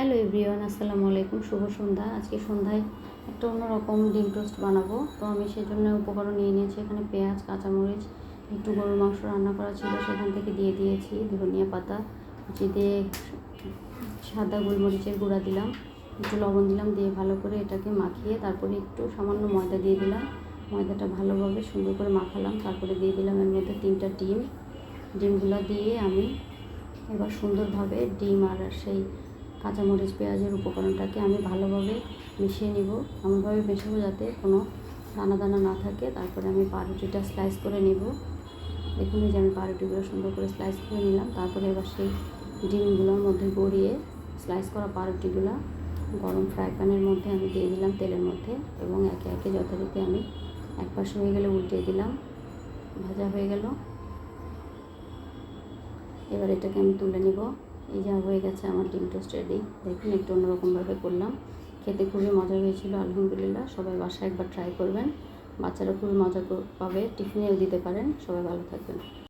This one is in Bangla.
হ্যালো এভরিওয়ান, আসসালামু আলাইকুম, শুভ সন্ধ্যা। আজকে সন্ধ্যায় একটা অন্যরকম ডিম টোস্ট বানাবো। তো আমি সেজন্য উপকরণ নিয়ে নিয়েছি। এখানে পেঁয়াজ, কাঁচামরিচ, একটু গরুর মাংস রান্না করা ছিল। সেখান থেকে দিয়ে দিয়েছি ধনিয়া পাতা, কুচি দিয়ে সাদা গোলমরিচের গুঁড়া দিলাম। একটু লবণ দিলাম দিয়ে ভালো করে এটাকে মাখিয়ে তারপরে একটু সামান্য ময়দা দিয়ে দিলাম। ময়দাটা ভালোভাবে সুন্দর করে মাখালাম। তারপরে দিয়ে দিলাম এর মধ্যে তিনটা ডিম। ডিমগুলো দিয়ে আমি এবার সুন্দরভাবে ডিম আর সেই কাঁচামরিচ, পেঁয়াজের উপকরণটাকে আমি ভালোভাবে মিশিয়ে নিব। এমনভাবে মেশাবো যাতে কোনো দানা দানা না থাকে। তারপরে আমি পাউরুটিটা স্লাইস করে নেব। দেখুন যে আমি পাউরুটিগুলো সুন্দর করে স্লাইস করে নিলাম। তারপরে এবার সেই ডিমগুলোর মধ্যে গড়িয়ে স্লাইস করা পাউরুটিগুলো গরম ফ্রাই প্যানের মধ্যে আমি দিয়ে দিলাম তেলের মধ্যে এবং একে একে যথারীতি আমি এক পাশে হয়ে গেলে উল্টে দিলাম। ভাজা হয়ে গেল। এবার এটাকে আমি তুলে নিব। এই যা হয়ে গেছে আমার ডিম টোস্ট রেডি দেখুন, একটু অন্যরকমভাবে করলাম। খেতে খুবই মজা হয়েছিল, আলহামদুলিল্লাহ। সবাই বাসায় একবার ট্রাই করবেন। বাচ্চারা খুবই মজা পাবে। টিফিনেও দিতে পারেন। সবাই ভালো থাকবেন।